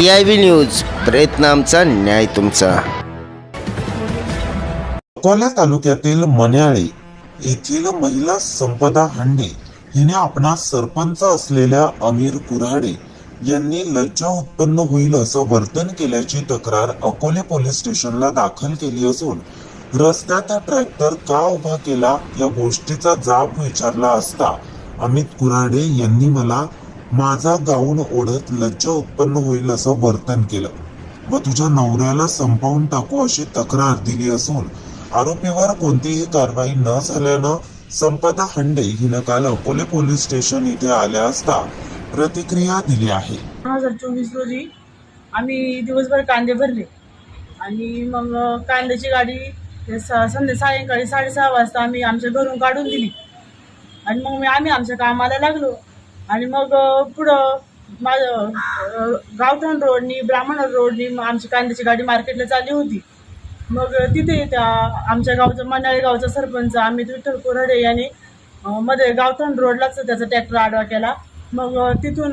C I V news प्रयत्न आमचा न्याय तुमचा. अकोला तालुक्यातील मन्याळे येथील महिला संपदा हांडे हिने आपणास सरपंच असलेल्या अमीर कुऱ्हाडे यांनी लज्जा उत्पन्न होईल असं वर्तन केल्याची तक्रार अकोले पोलीस स्टेशनला दाखल केली असून रस्त्यात ट्रॅक्टर का उभा केला या गोष्टीचा जाब विचारला असता अमित कुऱ्हाडे यांनी मला माझा गाऊन ओढत लज्जा उत्पन्न होईल असं वर्तन केलं. व तुझ्या नवऱ्याला संपवून टाकू अशी तक्रार दिली असून आरोपीवर कोणतीही कारवाई न झाल्यानं संपदा हंडे हिनं काल अकोले पोलीस स्टेशन इथे आल्या असता प्रतिक्रिया दिली आहे. दोन हजार चोवीस रोजी आम्ही दिवसभर कांदे भरले. आणि मग कांद्याची गाडी स- संध्या सायंकाळी साडेसहा वाजता आम्ही आमच्या घरून काढून दिली. आणि मग मी आम्ही आमच्या कामाला लागलो. आणि मग पुढं माझं गावठाण रोडनी ब्राह्मण रोडनी आमची कांद्याची गाडी मार्केटला चालली होती. मग तिथे त्या आमच्या गावचं मनाळे गावचा सरपंच अमित विठ्ठल कोराडे यांनी मध्ये गावठाण रोडलाच त्याचा ट्रॅक्टर आडवा केला. मग तिथून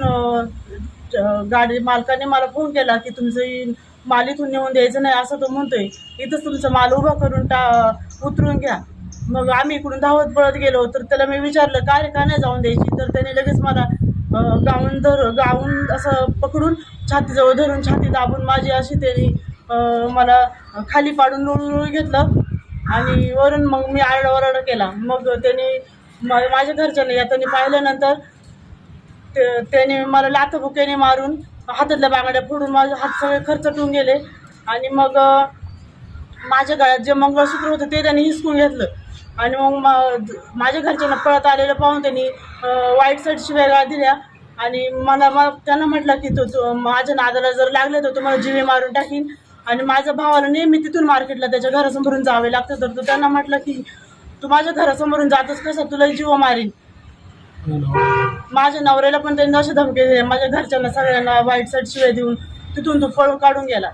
गाडी मालकाने मला फोन केला की तुमचं माल इथून नेऊन द्यायचं नाही असं तो म्हणतोय. इथंच तुमचा माल उभा करून टा उतरून घ्या. मग आम्ही इकडून धावत पळत गेलो तर त्याला मी विचारलं काय रे का नाही जाऊन द्यायची? तर त्याने लगेच मला गाऊन धर गाऊन असं पकडून छातीजवळ धरून छाती दाबून माझी अशी त्यांनी मला खाली पाडून लोळू लोळू घेतलं. आणि वरून मग मी आरडाओरडा केला. मग त्यांनी मा- माझ्या घरच्यांनी त्यांनी पाहिल्यानंतर ते- त्याने मला लाथबुक्याने मारून हातातल्या बांगड्या फोडून माझे हात सगळे खर्चटून गेले. आणि मग माझ्या गळ्यात जे मंगळसूत्र होतं ते त्यांनी हिसकून घेतलं. आणि मग माझ्या घरच्यांना पळत आलेलं पाहून त्यांनी वाईट साईड शिव्या दिल्या. आणि मला मग त्यांना म्हटलं की तो तू माझ्या नादाला जर लागले तर तुम्हाला जिवे मारून टाकीन. आणि माझ्या भावाला नेहमी तिथून मार्केटला त्याच्या घरासमोरून जावे लागतं. तर तो त्यांना म्हटलं की तू माझ्या घरासमोरून जातच कसं? तुला जीव मारीन. माझ्या नवऱ्याला पण त्यांनी असे धमके दिले. माझ्या घरच्यांना सगळ्यांना वाईट साईड शिवाय देऊन तिथून तो पळून काढून गेला.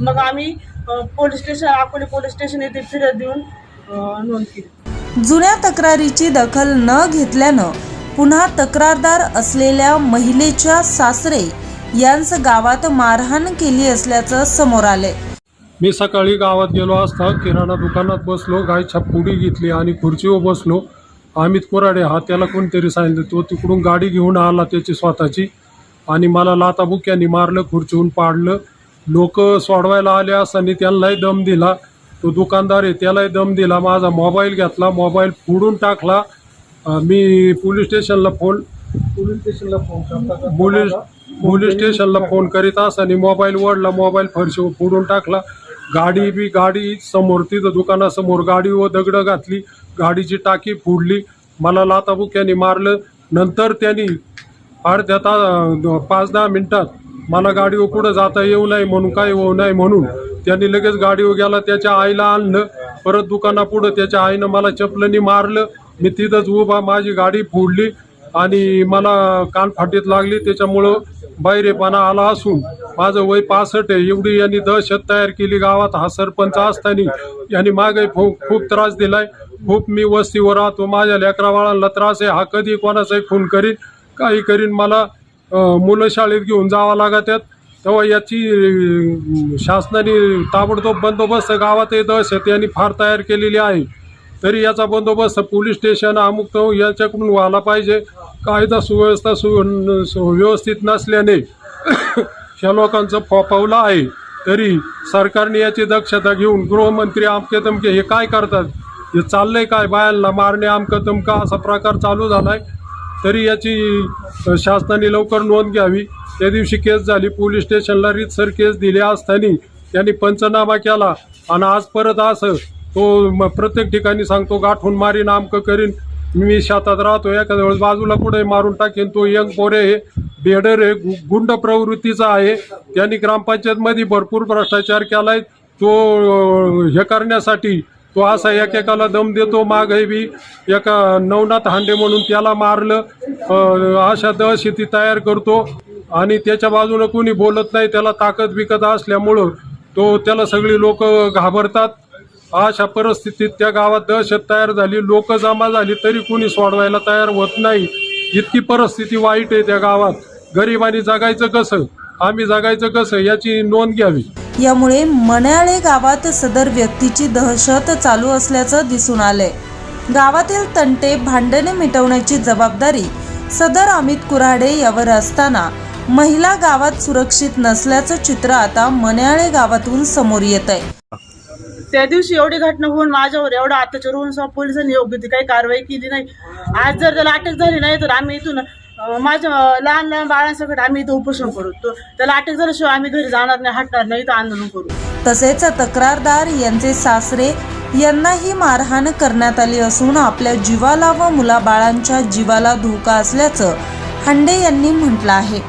मग आम्ही police station Akole police station येथे फिरत देऊन नोंद केली जुन्या तक्रारीची दखल न घेतल्यानं पुन्हा तक्रारदार असलेल्या महिलेच्या सासरे यांचं गावात मारहाण केली असल्याचं समोर आले मी सकाळी गावात गेलो असता किराणा दुकानात बसलो गायच्या पुडी घेतली आणि खुर्चीवर बसलो. अमित कोराडे हा त्याला कोणतरी सांगितलं तो तिकडून गाडी घेऊन आला त्याची स्वतःची. आणि मला लाताबुक्यांनी मारलं खुर्चीहून पाडलं. लोक सोडवायला आले असताना त्यांनाही दम दिला. तो दुकानदार आहे त्यालाही दम दिला माझा मोबाईल घेतला मोबाईल फोडून टाकला. मी पोलीस स्टेशनला फोन पोलीस स्टेशनला फोन पोलीस पोलीस स्टेशनला फोन करीत असताना मोबाईल वडला मोबाईल फरशीवर फोडून टाकला. गाडी बी गाडी समोर तिथं दुकानासमोर गाडीवर दगडं घातली. गाडीची टाकी फोडली. मला लाताबुक्याने मारलं. नंतर त्यांनी अर्ध्या ता पाच दहा मिनिटात मला गाडीवर कुठं जाता येऊ नाही म्हणून काय होऊ नाही म्हणून त्यांनी लगेच गाडीवर गेला त्याच्या आईला आणलं. परत दुकानापुढं त्याच्या आईनं मला चपलनी मारलं. मी तिथंच उभा माझी गाडी फोडली आणि मला कानफाटीत लागली. त्याच्यामुळं बाहेरेपणा आला असून माझं वय पासष्ट आहे. एवढी यांनी दहशत तयार केली. गावात हा सरपंच असताना यांनी मागे खूप खूप त्रास दिलाय. खूप मी वस्तीवर राहतो. माझ्या लेकरा बाळांना त्रास आहे. हा कधी कोणाचाही खून करीन. काही करीन मला मुलं शाळेत घेऊन जावं लागतात तेव्हा याची शासनाने ताबडतोब बंदोबस्त गावात येत दहशत यांनी फार तयार केलेली आहे. तरी याचा बंदोबस्त पोलीस स्टेशन अमुक तो याच्याकडून व्हायला पाहिजे. कायदा सुव्यवस्था सु व्यवस्थित नसल्याने ह्या लोकांचं फोपावलं आहे. तरी सरकारने याची दक्षता घेऊन गृहमंत्री आमके तमके हे काय करतात? हे चाललंय काय? बायांना मारणे आमकं तमका असा प्रकार चालू झालाय. तरी याची शासनाने लवकर नोंद घ्यावी. त्या दिवशी केस झाली. पोलीस स्टेशनला रीतसर केस दिली असताना त्यांनी पंचनामा केला. आणि आज परत असं तो प्रत्येक ठिकाणी सांगतो गाठून मारीन आमकं करीन. मी शेतात राहतो एखाद्या वेळेस बाजूला कुठे मारून टाकेन. तो यंग पोरे हे बेडर हे गु- गुंड प्रवृत्तीचा आहे. त्यांनी ग्रामपंचायतमध्ये भरपूर भ्रष्टाचार केलाय. तो हे करण्यासाठी तो असा एकेकाला दम देतो मागे बी एका नवनाथ हांडे म्हणून त्याला मारलं. अशा दहशती तयार करतो. आणि त्याच्या बाजूनं कोणी बोलत नाही त्याला ताकद बिकत असल्यामुळं तो त्याला सगळी लोक घाबरतात. अशा परिस्थितीत त्या गावात दहशत तयार झाली लोक जमा झाली तरी कोणी सोडवायला तयार होत नाही. इतकी परिस्थिती वाईट आहे त्या गावात. गरिबांनी जगायचं कसं? आम्ही जगायचं कसं? याची नोंद घ्यावी. यामुळे मण्याळे गावात सदर व्यक्तीची दहशत चालू असल्याचं दिसून आलंय. गावातील तंटे भांडणे मिटवण्याची जबाबदारी सदर अमित कुऱ्हाडे यावर असताना महिला गावात सुरक्षित नसल्याचं चित्र आता मण्याळे गावातून समोर येत आहे. त्या दिवशी एवढी घटना होऊन माझ्यावर एवढा अत्याचार होऊन सुद्धा पोलिसांनी योग्य ती काही कारवाई केली नाही. आज जर त्याला अटक झाली नाही तर आम्ही इथून अं, माझ्या लहान लहान बाळांसकट आम्ही इथं उपोषण करू. तो त्याला अटक झाल्याशिवाय आम्ही घरी जाणार नाही हटणार नाही इथं आंदोलन करू. तसेच तक्रारदार यांचे सासरे यांनाही मारहाण करण्यात आली असून आपल्या जीवाला व मुलाबाळांच्या जीवाला धोका असल्याचं हंडे यांनी म्हटलं आहे.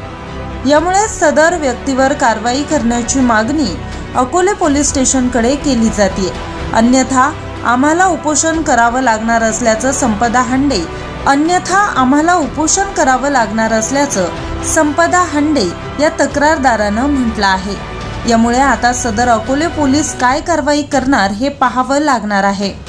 यामुळे सदर व्यक्तीवर कारवाई करण्याची मागणी अकोले पोलीस स्टेशनकडे केली जाते. अन्यथा आम्हाला उपोषण करावं लागणार असल्याचं संपदा हंडे अन्यथा आम्हाला उपोषण करावं लागणार असल्याचं संपदा हंडे या तक्रारदारानं म्हटलं आहे. यामुळे आता सदर अकोले पोलीस काय कारवाई करणार हे पाहावं लागणार आहे.